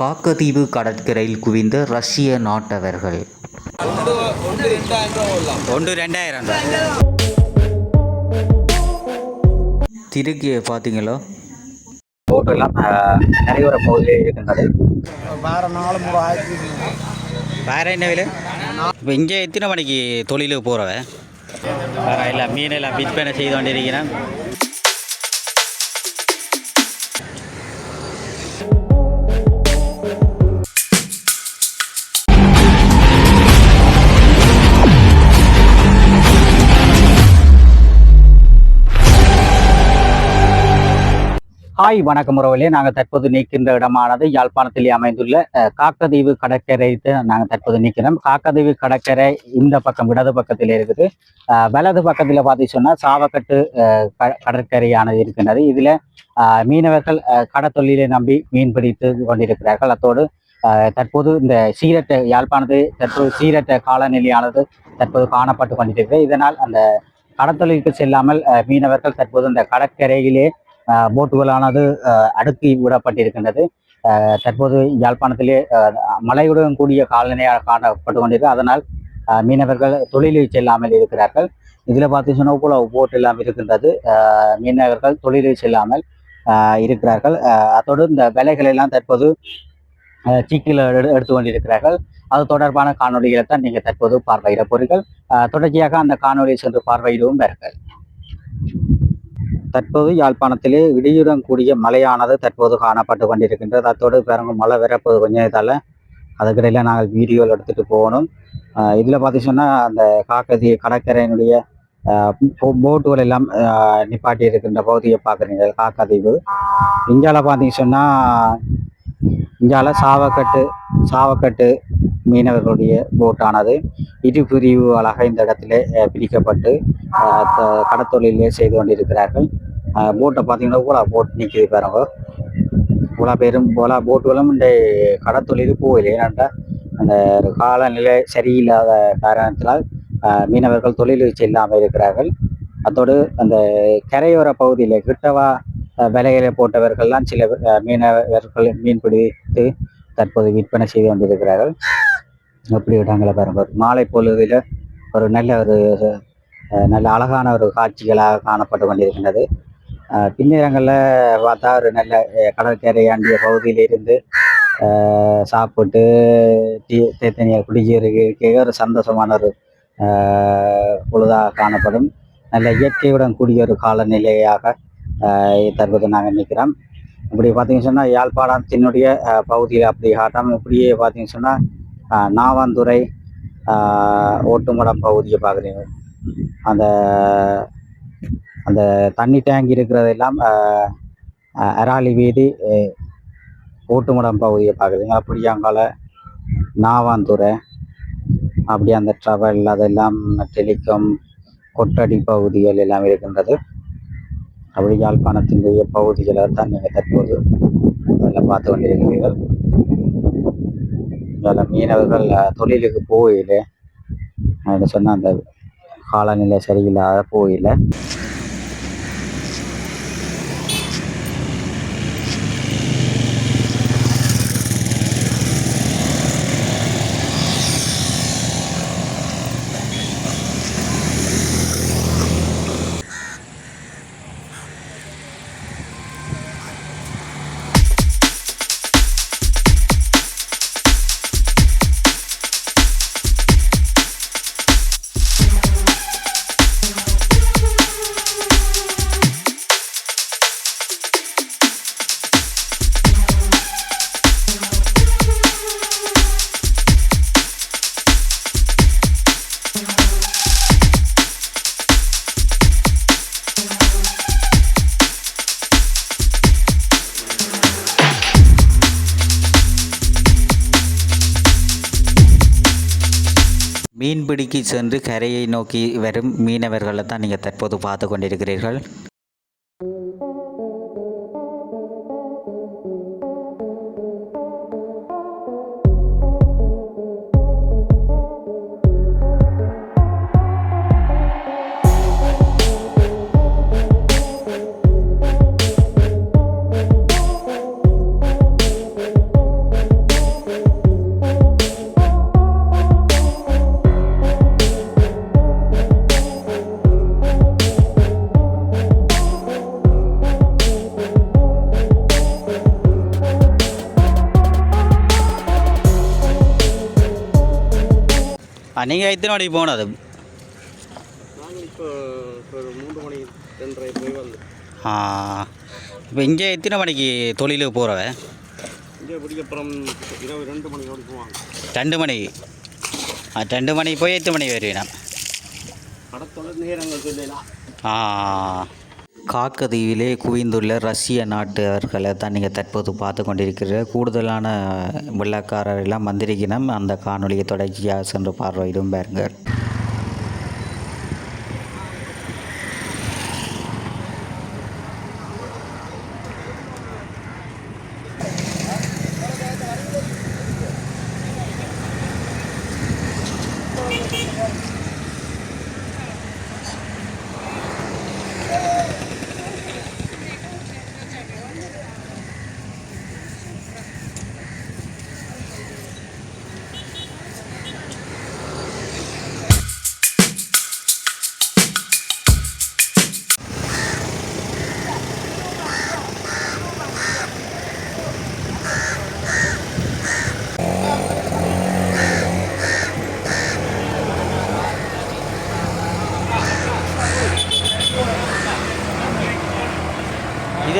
காக்கதீவு கடற்கரையில் குவிந்த ரஷ்ய நாட்டவர்கள். ஒன்று ரெண்டாயிரம் திருக்கிய பார்த்தீங்களோ? போட்டு எல்லாம் நிறைய பகுதியில் இருக்கின்றது வேற நாலு மூணு ஆயிரத்தி வேற என்ன விலை? இப்போ இங்கே எத்தனை மணிக்கு தொழிலுக்கு போகிறவன் வேற இல்லை மீன் எல்லாம் விற்பனை செய்து கொண்டிருக்கிறேன். ஹாய் வணக்கம் உறவுகளே. நாங்கள் தற்போது நீக்கின்ற இடமானது யாழ்ப்பாணத்திலே அமைந்துள்ள காக்கதீவு கடற்கரை நாங்கள் தற்போது நீக்கிறோம். காக்கதீவு கடற்கரை இந்த பக்கம் இடது பக்கத்தில் இருக்குது. வலது பக்கத்தில் பார்த்து சொன்னால் சாவக்கட்டு க- கடற்கரையானது இருக்கின்றது. இதில் மீனவர்கள் கடத்தொழிலை நம்பி மீன் பிடித்து கொண்டிருக்கிறார்கள். அத்தோடு தற்போது இந்த சீரற்ற யாழ்ப்பாணத்து தற்போது சீரற்ற காலநிலையானது தற்போது காணப்பட்டு கொண்டிருக்கிறது. இதனால் அந்த கடத்தொழிலுக்கு செல்லாமல் மீனவர்கள் தற்போது இந்த கடற்கரையிலே போட்டுகளானது அடுக்கி விடப்பட்டிருக்கின்றது. தற்போது யாழ்ப்பாணத்திலே அஹ், மழையுடன் கூடிய காலநிலையாக காணப்பட்டு கொண்டிருக்கு அதனால் மீனவர்கள் தொழிலில் செல்லாமல் இருக்கிறார்கள். இதில் பார்த்தீங்கன்னா போல போட் எல்லாம் இருக்கின்றது. மீனவர்கள் தொழிலில் செல்லாமல் இருக்கிறார்கள். அஹ், இந்த விலைகள் எல்லாம் தற்போது சீக்கில் எடு எடுத்து கொண்டிருக்கிறார்கள். அது தொடர்பான காணொலிகளை தான் நீங்கள் தற்போது பார்வையிட போறீர்கள். அஹ், தொடர்ச்சியாக அந்த காணொலியை சென்று பார்வையிடவும் பாருங்கள். தற்போது யாழ்ப்பாணத்திலே இடியுடன் கூடிய மழையானது தற்போது காணப்பட்டு கொண்டிருக்கின்றது. அத்தோடு பிறகு மழை வரப்போது கொஞ்சம் இதால் அதுக்கிடையில் நாங்கள் வீடியோவில் எடுத்துகிட்டு போகணும். இதில் பார்த்தீங்கன்னா அந்த காக்கதி கடற்கரையினுடைய போ- போட்டுகள் எல்லாம் நிப்பாட்டி இருக்கின்ற பகுதியை பார்க்குறீங்க காக்கதீவு இந்தியாவில் பார்த்தீங்க சொன்னால் இந்தியாவில் சாவக்கட்டு சாவக்கட்டு மீனவர்களுடைய போட்டானது இரு பிரிவுகளாக இந்த இடத்திலே பிரிக்கப்பட்டு கடத்தொழிலே செய்து கொண்டிருக்கிறார்கள். போட்டை பார்த்தீங்கன்னா கூட போட் நிற்கிது பாருங்க. இவ்வளோ பேரும் ஓலா போட்டுகளும் இந்த கடத்தொழில் போகல ஏனென்றால் அந்த காலநிலை சரியில்லாத காரணத்தினால் மீனவர்கள் தொழிலுக்கு செல்லாமல் இருக்கிறார்கள். அத்தோடு அந்த கரையோர பகுதியில் கிட்டவா விலையில விலைகளை போட்டவர்கள்லாம் சில மீனவர்கள் மீன் பிடித்து தற்போது விற்பனை செய்து கொண்டிருக்கிறார்கள். அப்படி இடங்களை பாருங்க. ஒரு மாலை பொழுதில் ஒரு நல்ல ஒரு நல்ல அழகான ஒரு காட்சிகளாக காணப்பட்டு கொண்டிருக்கின்றது. பின்னேரங்களில் பார்த்தா ஒரு நல்ல கடற்கரையாண்டிய கடற்கரை ஆண்டிய பகுதியிலிருந்து சாப்பிட்டு டீ தேத்தனியை குடிக்கிறதுக்கு ஒரு சந்தோஷமான ஒரு பொழுதாக காணப்படும். நல்ல இயற்கையுடன் கூடிய ஒரு காலநிலையாக தற்போது நாங்கள் நிற்கிறோம் இப்படி பார்த்தீங்கன்னு சொன்னால் யாழ்ப்பாணத்தினுடைய பகுதியில் அப்படி காட்டாமல் இப்படியே பார்த்தீங்கன்னு சொன்னால் நாவாந்துறை ஓட்டுமடம் பகுதியை பார்க்குறீங்க. அந்த அந்த தண்ணி டேங்க் இருக்கிறதெல்லாம் ஆஹ் அராலி வீதி ஓட்டுமடம் பகுதியை பார்க்குறீங்க. அப்படியாங்கால நாவாந்துறை அப்படி அந்த ட்ரவல் அதெல்லாம் டெலிகாம் கொட்டடி பகுதிகள் எல்லாம் இருக்கின்றது. அப்படி யாழ்ப்பாணத்தினுடைய பகுதிகளை தான் நீங்கள் தற்போது அதெல்லாம் பார்த்து கொண்டிருக்கிறீர்கள். அதில் மீனவர்கள் தொழிலுக்கு போகல அதில் சொன்ன அந்த காலநிலை சரியில்லாத போகல மீன்பிடிக்கு சென்று கரையை நோக்கி வரும் மீனவர்களை தான் நீங்கள் தற்போது பார்த்து கொண்டிருக்கிறீர்கள். நீங்கள் எத்தனை மணிக்கு போனது? நாங்கள் இப்போ மணி இங்கே எத்தனை மணிக்கு தொழிலுக்கு போகிறவ ரெண்டு மணி மணிக்கு ஆ ரெண்டு மணிக்கு போய் எத்தனை மணிக்கு வருவீனா ஆ காக்கதீவிலே குவிந்துள்ள ரஷ்ய நாட்டவர்களை தான் நீங்கள் தற்போது பார்த்து கொண்டிருக்கிற கூடுதலான வெள்ளக்காரர் எல்லாம் வந்திருக்கணும் அந்த காணொலியை தொடர்ச்சியாக சென்று பார்வையிடும் பாருங்கள்.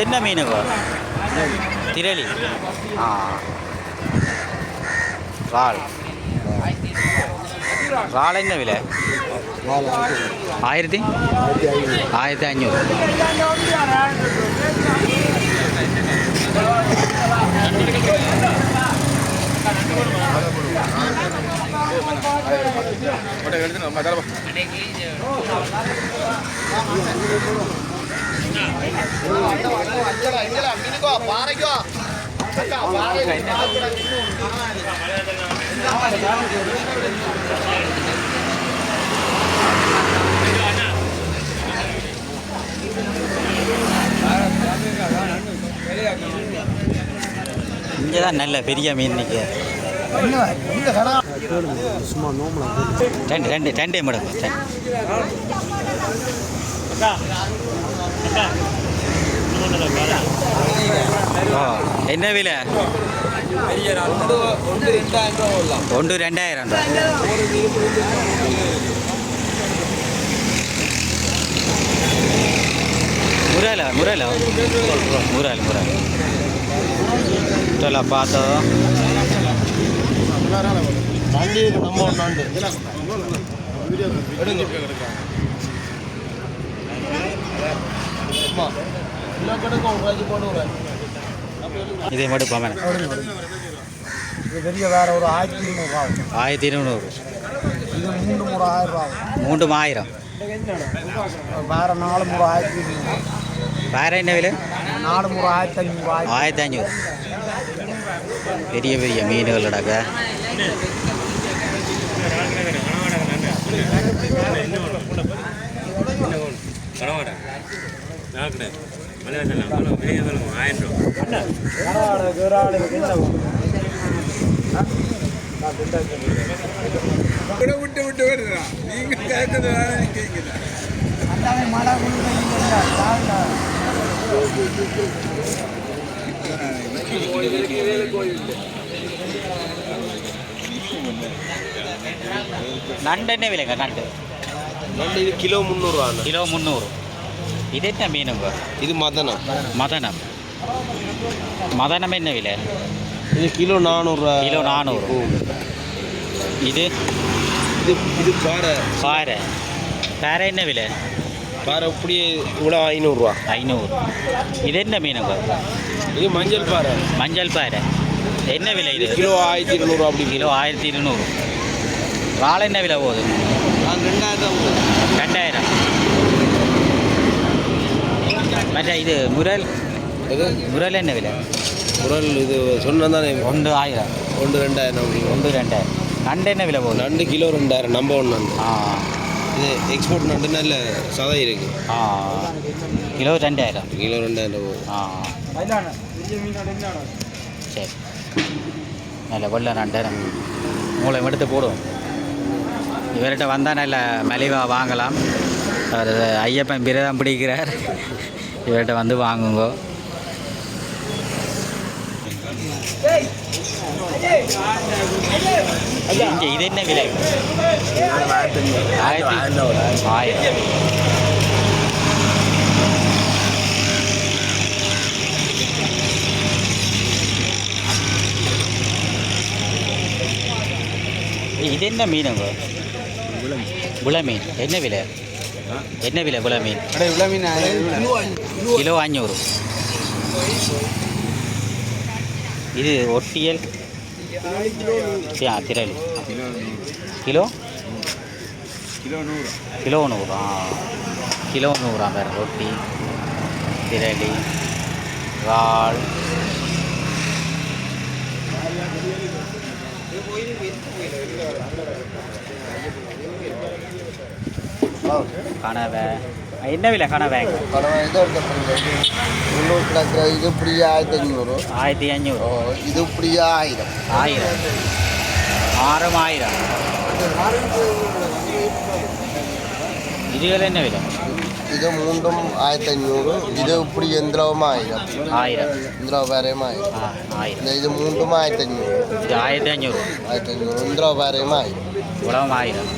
என்ன மீனுங்க திரளி ஆ இறால் இறால் என்ன விலை ஆயிரத்தி அஞ்சூறு இங்கே தான் நல்ல பெரிய மீன் நிற்க சும்மா நோம்பலாம் ரெண்டு ரெண்டு ரெண்டே. ஓ என்ன விலை? ஒன்று ரெண்டாயிரம். முறையில் முறையில்? முறையில் முறையில். இதில் பார்த்தோம் வண்டி நம்ம ஒன்று இதே மட்டும் போமே இது பெரிய வேற ஒரு ஆயிரத்தி இருநூறுவா ஆயிரத்தி இருநூறு. இது மூணு மூணு ஆயிரம் ரூபா மூன்று ஆயிரம். வேற நாலு மூணு ஆயிரத்தி இருநூறு. வேற என்ன விலை? நாலு மூணு ஆயிரத்தி ஐநூறு ஆயிரத்தி ஆயிரத்தி அஞ்சூறு பெரிய பெரிய மீன்கள் கிடக்க விட்டு விட்டு வருதா நீங்க கேட்கறது வேற கேட்குது மழை நண்டு என்ன விலைங்க நண்டு? நண்டு இது கிலோ முந்நூறுவா கிலோ முந்நூறு. இது என்ன மீனுங்க இது மதனம் மதனம் மதனம் என்ன விலை இது கிலோ நானூறுரூவா கிலோ நானூறு இது இது இது பாறை பாறை பாறை என்ன விலை பாறை அப்படியே இவ்வளோ ஐநூறுரூவா ஐநூறு இது என்ன மீனுங்க இது மஞ்சள் பாறை மஞ்சள் பாறை என்ன விலை இது கிலோ ஆயிரத்தி இருநூறுவா அப்படி கிலோ ஆயிரத்தி இருநூறு வாழை என்ன விலை போகுது ரெண்டாயிரம் மற்ற இது முரல். இது முரல் என்ன விலை? குரல் இது சொன்னால் தானே. ஒன்று ஆயிரம். ஒன்று ரெண்டாயிரம் அப்படி. ஒன்று ரெண்டாயிரம். நண்டு என்ன விலை போகுது? நண்டு கிலோ ரெண்டாயிரம். நம்ப ஒன்று நண்டு. ஆ. இது எக்ஸ்போர்ட் நண்டு நல்ல சதை இருக்கு. ஆ. கிலோ ரெண்டாயிரம். கிலோ ரெண்டாயிரம் போகும் ஆ. சரி. நல்ல வெள்ள நண்டு. மூளை எடுத்து போடுவோம் இவர்கிட்ட வந்தால் நல்ல மலிவாக வாங்கலாம். அவர் ஐயப்பன் பிரதம் பிடிக்கிறார். இவர்கிட்ட வந்து வாங்குங்கோ. இங்கே இது என்ன விலை? ஆயிரத்தி ஆயிரம் இது என்ன மீனுங்க? புல மீன் என்ன விலை? என்ன விலை புல மீன்? கிலோ அஞ்சூறு இது ஒட்டியல்? திரளி. கிலோ? கிலோ நூறு. ஆ கிலோ நூறா வேறு ரொட்டி திரளி இறால் கனவை. என்ன விலை கனவை? படம் இது உள்ளூர் கிடக்கிற இது இப்படியே ஆயிரத்தி அஞ்சூறு ஆயிரத்தி அஞ்சூறு இது இப்படியே ஆயிரம். ஆயிரம். ஆறும் ஆயிரம். இதுகள் என்ன விலை? இது மூன்றும் ஆயிரத்தி அஞ்சூறு இது இப்படி எந்திரவும் ஆயிரம். ஆயிரம். இந்திரா வேறையும் ஆயிரம். ஆயிரம். இது மூன்றும் ஆயிரத்தி இது ஆயிரத்தி அஞ்சூறு ஆயிரத்தி அஞ்சூறு இந்திரா வேறையும் ஆயிரம். உலகம் ஆயிரம்.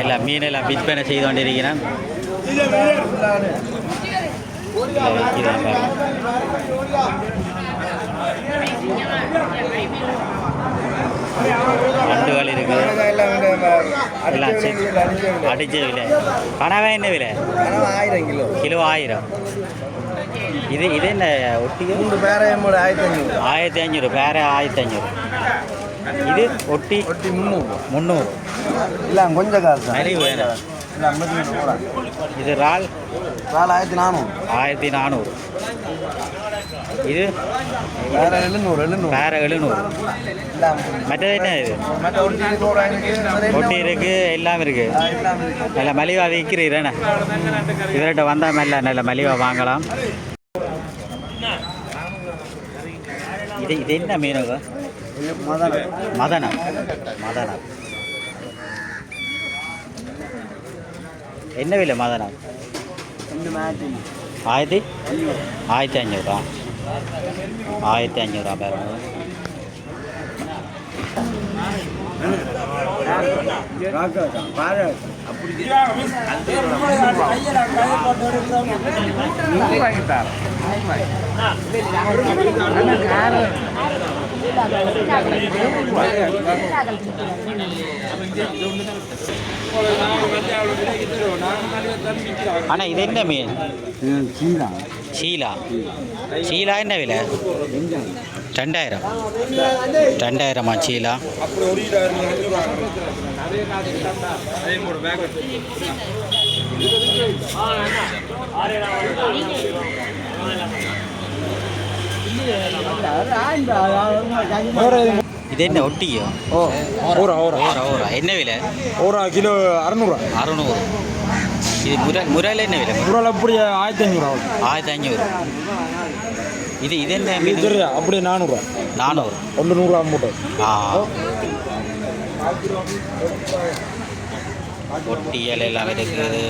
இல்லை மீனெல்லாம் விற்பனை செய்து கொண்டிருக்கிறேன் இல்லை, விற்கிறேன் பாருங்க. நண்டுகள் இருக்கு எல்லாம் அடிச்ச விலை. கனவா என்ன விலை? ஆயிரம் கிலோ. கிலோ ஆயிரம். இது இது என்ன ஒட்டி மூன்று பேரையும் ஆயிரத்தி அஞ்சூறு ஆயிரத்தி அஞ்சூறு வேற ஆயிரத்தி அஞ்சூறு இது ஒட்டி? ஒட்டி முந்நூறு. முந்நூறு. இல்லை கொஞ்சம் காசு நிறைய வேணும் இது இறால் நாலு ஆயிரத்தி நானூறு. ஆயிரத்தி நானூறு. இது? வேற எழுநூறு எழுநூறு. வேற எழுநூறு. மற்றது என்ன இது? ஒட்டி இருக்கு எல்லாம் இருக்கு நல்ல மலிவா விற்கிறீரண்ணே இவர்கிட்ட வந்தால் நல்ல நல்ல மலிவா வாங்கலாம். இது இது என்ன மீனுங்க மதனம் மதனம் என்ன விலை மதனம் ஆயிரத்தி ஆயிரத்தி அஞ்சூறா ஆயிரத்தி அஞ்சூறா பாருங்க அண்ணா இது என்ன மீன்? சீலா சீலா சீலா என்ன விலை? ரெண்டாயிரம். ரெண்டாயிரமா சீலா ஷீலா? இது என்ன ஒட்டியோ? ஓரா ஓரா ஓரா ஓரா என்ன விலை? ஓரா கிலோ அறநூறுவா அறுநூறு. இது முர முறையில் என்ன விலை? நூறுவா அப்படி ஆயிரத்தி அஞ்சூறுவா ஆயிரத்தி அஞ்சூறு இது இது என்ன மீன்? தெரியா? அப்படியே நானூறுவா நானூறு. ஒன்று நூறுரூவா மூட்டை ஆ. ஒட்டியல் எல்லாம் இருக்குது.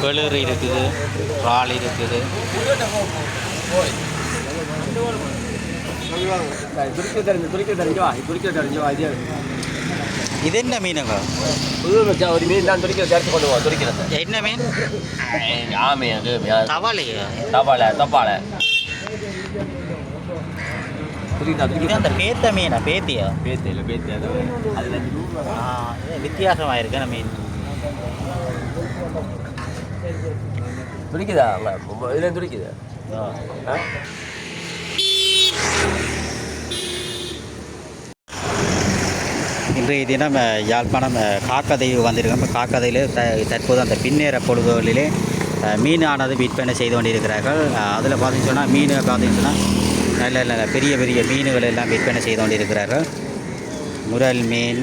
கிளறு இருக்குது. இறால் இருக்குது. துரிக்க தெரிஞ்சு துரிக்க தெரிஞ்சவா துரிக்க தெரிஞ்சவா இது இது என்ன மீனுங்க புது ஒரு மீன் தான் துரிக்க தெரிஞ்சு கொண்டு போவோம் துரிக்கிறது என்ன மீன் ஆமே அது தவாலையா தப்பால தப்பால இது அந்த பேத்த மீனா பேத்தியா பேத்து இல்லை பேத்து அது வித்தியாசமாக இருக்கு மீன் துடிக்குதா இதில் துடிக்குது ஆ. இன்றைய தினம் யாழ்ப்பாணம் காக்கதீவு வந்திருக்கோம் காக்கதையில் த தற்போது அந்த பின்னேற பொழுதுகளிலே மீனானது விற்பனை செய்து கொண்டிருக்கிறார்கள் அதில் பார்த்தீங்கன்னு சொன்னால் மீன் பார்த்தீங்கன்னு சொன்னால் நல்ல நல்ல பெரிய பெரிய மீன்கள் எல்லாம் விற்பனை செய்து கொண்டிருக்கிறார்கள் முரல் மீன்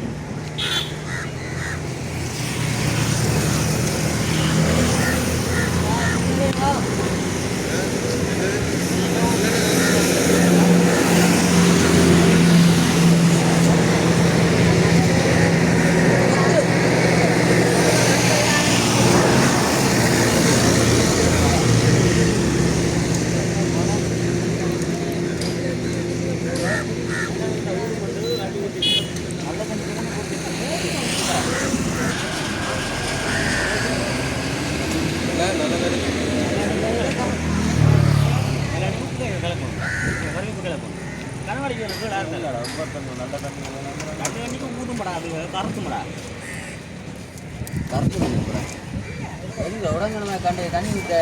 உடங்கணுமே கண்டு தண்ணி விட்ட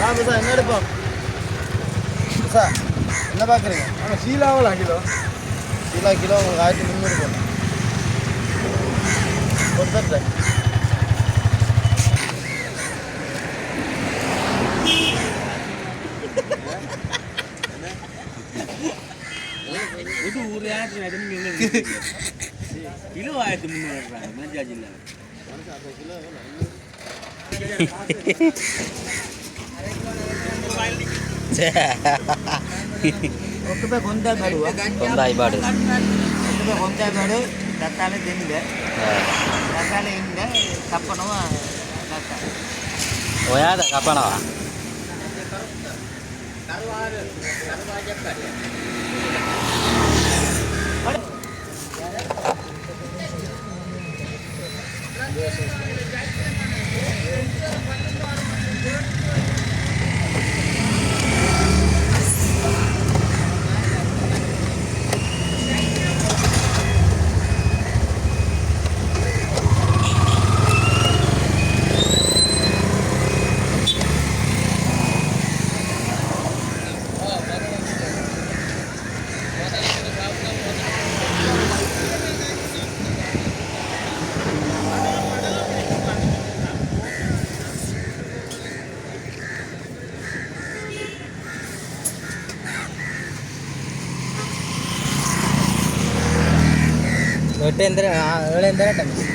அவங்க என்ன எடுப்போம் சார் என்ன பார்க்குறீங்க ஆனால் சீலாவலாம் கிலோ கிலோ கிலோ உங்களுக்கு ஆயிரத்தி முந்நூறு போடும் கொடுத்துட்றேன் ನೂರು ಯಾರು ಕಿಲೋ ಆಯಿತು ಮುನ್ನೂರು ರೂಪಾಯಿ ಮಂಜಾಜ್ ಇಲ್ಲ ಗೊಂದಾಯ ಬಾಡು ಗೊಂದಾಯ ಬಾಡು ಗೊಂದಾಯ ಬಾಡು ತತ್ತಾಳೆ ತಿಂದೆ ತತ್ತಾಳೆ ಇಂದ ಕಪ್ಪನವ ಒಯಾದ ಕಪ್ಪನವ ಕರುವಾರು ಕರುವಾಗೆ Yes. விட்டேந்திர நான் வேலேந்திர டெமிஸ்